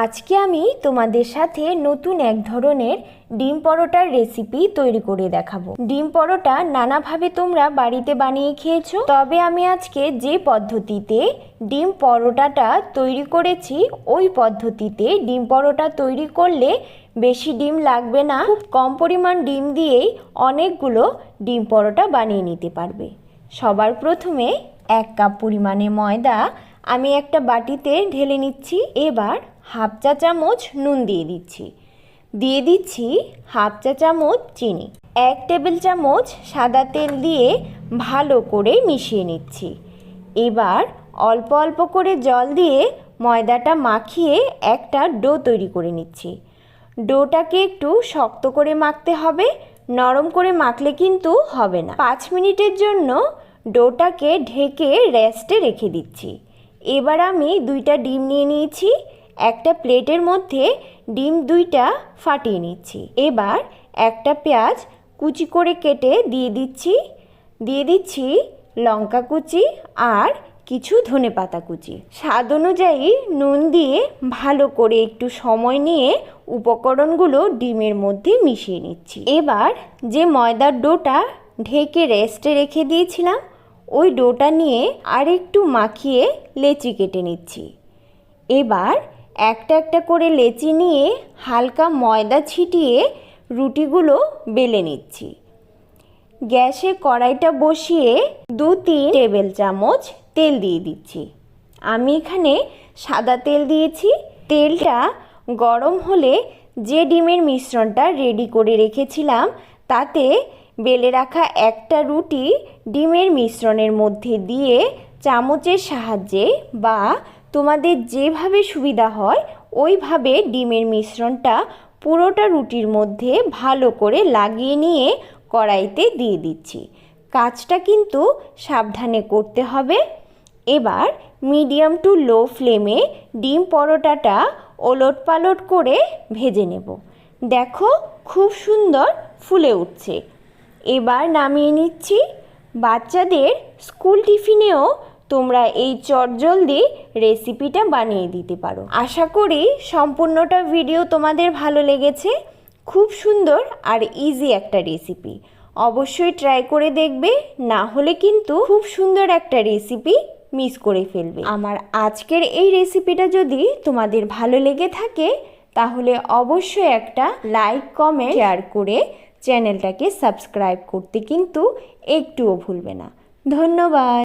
আজকে আমি তোমাদের সাথে নতুন এক ধরনের ডিম পরোটার রেসিপি তৈরি করে দেখাবো। ডিম পরোটা নানাভাবে তোমরা বাড়িতে বানিয়ে খেয়েছো। তবে আমি আজকে যে পদ্ধতিতে ডিম পরোটাটা তৈরি করেছি, ওই পদ্ধতিতে ডিম পরোটা তৈরি করলে বেশি ডিম লাগবে না। খুব কম পরিমাণ ডিম দিয়েই অনেকগুলো ডিম পরোটা বানিয়ে নিতে পারবে। সবার প্রথমে এক কাপ পরিমাণে ময়দা আমি একটা বাটিতে ঢেলে নিচ্ছি। এবার হাফ চা চামচ নুন দিয়ে দিচ্ছি। দিয়ে দিচ্ছি হাফ চা চামচ চিনি। এক টেবিল চামচ সাদা তেল দিয়ে ভালো করে মিশিয়ে নিচ্ছি। এবার অল্প অল্প করে জল দিয়ে ময়দাটা মাখিয়ে একটা ডো তৈরি করে নিচ্ছি। ডোটাকে একটু শক্ত করে মাখতে হবে, নরম করে মাখলে কিন্তু হবে না। পাঁচ মিনিটের জন্য ডোটাকে ঢেকে রেস্টে রেখে দিচ্ছি। এবার আমি দুইটা ডিম নিয়ে নিয়েছি। একটা প্লেটের মধ্যে ডিম দুইটা ফাটিয়ে নিচ্ছি। এবার একটা পেঁয়াজ কুচি করে কেটে দিয়ে দিচ্ছি। দিয়ে দিচ্ছি লঙ্কা কুচি আর কিছু ধনে পাতা কুচি। স্বাদ অনুযায়ী নুন দিয়ে ভালো করে একটু সময় নিয়ে উপকরণগুলো ডিমের মধ্যে মিশিয়ে নিচ্ছি। এবার যে ময়দার ডোটা ঢেকে রেস্টে রেখে দিয়েছিলাম, ওই ডোটা নিয়ে আর একটু মাখিয়ে লেচি কেটে নিচ্ছি। এবার একটা একটা করে লেচি নিয়ে হালকা ময়দা ছিটিয়ে রুটিগুলো বেলে নিচ্ছি। গ্যাসে কড়াইটা বসিয়ে দু তিন টেবিল চামচ তেল দিয়ে দিচ্ছি। আমি এখানে সাদা তেল দিয়েছি। তেলটা গরম হলে যে ডিমের মিশ্রণটা রেডি করে রেখেছিলাম, তাতে বেলে রাখা একটা রুটি ডিমের মিশ্রণের মধ্যে দিয়ে চামচের সাহায্যে বা তোমাদের যেভাবে সুবিধা হয়, ওইভাবে ডিমের মিশ্রণটা পুরোটা রুটির মধ্যে ভালো করে লাগিয়ে নিয়ে কড়াইতে দিয়ে দিচ্ছি। কাজটা কিন্তু সাবধানে করতে হবে। এবার মিডিয়াম টু লো ফ্লেমে ডিম পরোটাটা ওলট পালট করে ভেজে নেব। দেখো খুব সুন্দর ফুলে উঠছে। এবার নামিয়ে নিচ্ছি। বাচ্চাদের স্কুল টিফিনেও তোমরা এই চটজলদি রেসিপিটা বানিয়ে দিতে পারো। আশা করি সম্পূর্ণটা ভিডিও তোমাদের ভালো লেগেছে। খুব সুন্দর আর ইজি একটা রেসিপি অবশ্যই ট্রাই করে দেখবে, না হলে কিন্তু খুব সুন্দর একটা রেসিপি মিস করে ফেলবে। আমার আজকের এই রেসিপিটা যদি তোমাদের ভালো লেগে থাকে, তাহলে অবশ্যই একটা লাইক কমেন্ট শেয়ার করে চ্যানেলটাকে সাবস্ক্রাইব করতে কিন্তু একটুও ভুলবে না। ধন্যবাদ।